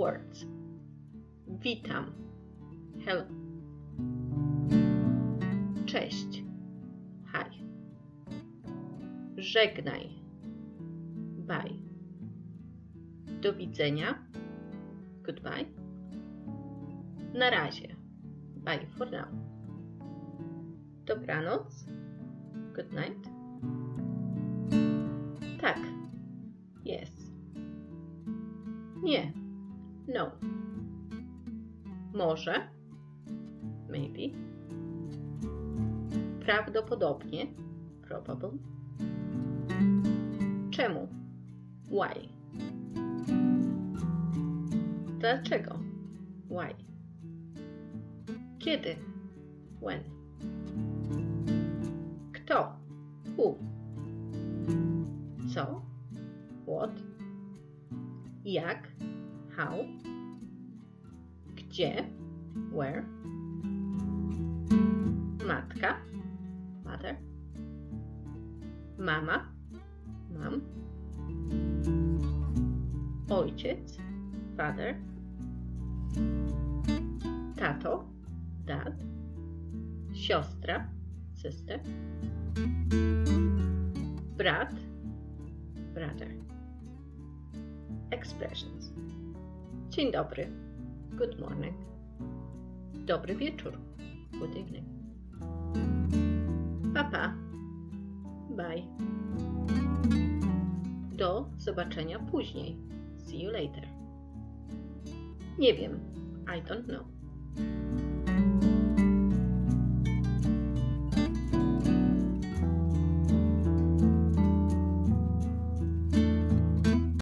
words. Witam. Hello. Cześć. Hi. Żegnaj. Bye. Do widzenia. Goodbye. Na razie. Bye for now. Dobranoc. Good night. Tak. Yes. Nie. No. Może. Maybe. Prawdopodobnie. Probable. Czemu? Why? Dlaczego? Why? Kiedy? When? Kto? Who? Co? What? Jak? How? Gdzie? Where? Matka? Mother? Mama? Mom? Ojciec? Father? Tato? Dad? Siostra? Sister? Brat? Brother. Expressions. Dzień dobry. Good morning. Dobry wieczór. Good evening. Papa. Bye. Do zobaczenia później. See you later. Nie wiem. I don't know.